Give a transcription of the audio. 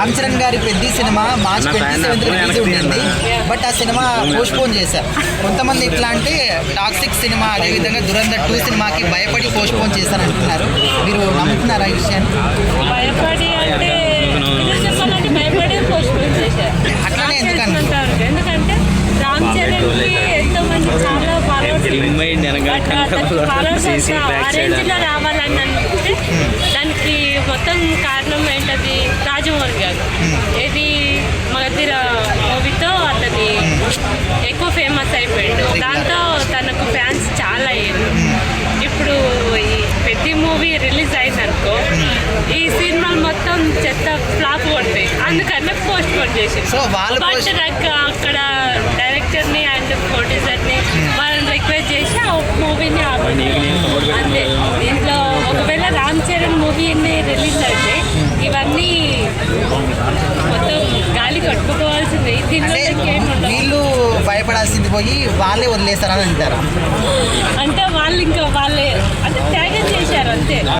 రామ్ చరణ్ గారి పెద్ద సినిమా మార్చ్ ట్వంటీ సెవెంత్ రిలీజ్ తీయండి. బట్ ఆ సినిమా పోస్ట్ పోన్ చేశారు కొంతమంది ఎట్లా అంటే టాక్సిక్ సినిమా అదేవిధంగా దురంధర్ టూ సినిమాకి భయపడి పోస్ట్ పోన్ చేశారంటున్నారు. మీరు నమ్ముతున్నారా ఈ విషయాన్ని? భయపడి అంటే నిజం చెప్పాలంటే భయపడి పోస్ట్ పోన్ చేశారు అట్లానే. ఎందుకంటే రామ్ ఎంతో మంది చాలా ఫాలోవర్స్ ఫాలోవర్స్ రావాలని అంటే రాజమౌళి గారు. ఇది మగధీర మూవీతో అతని ఎక్కువ ఫేమస్ అయిపోయాడు. దాంతో తనకు ఫ్యాన్స్ చాలా అయ్యారు. ఇప్పుడు ఈ పెద్ద మూవీ రిలీజ్ అయిందనుకో ఈ సినిమాలు మొత్తం చెత్త ఫ్లాప్ కొడతాయి. అందుకనే పోస్ట్ పోన్ చేసింది సో వాళ్ళు బట్ నాకు అక్కడ డైరెక్టర్ని అండ్ ప్రొడ్యూసర్ని వాళ్ళని రిక్వెస్ట్ చేసి ఆ మూవీని అంతే. దీంట్లో ఒకవేళ రామ్ చరణ్ మూవీని రిలీజ్ అయితే ఇవన్నీ గాలి కట్టుకోవాల్సిందే. వీళ్ళు భయపడాల్సింది పోయి వాళ్ళే వదిలేస్తారని అంటారు?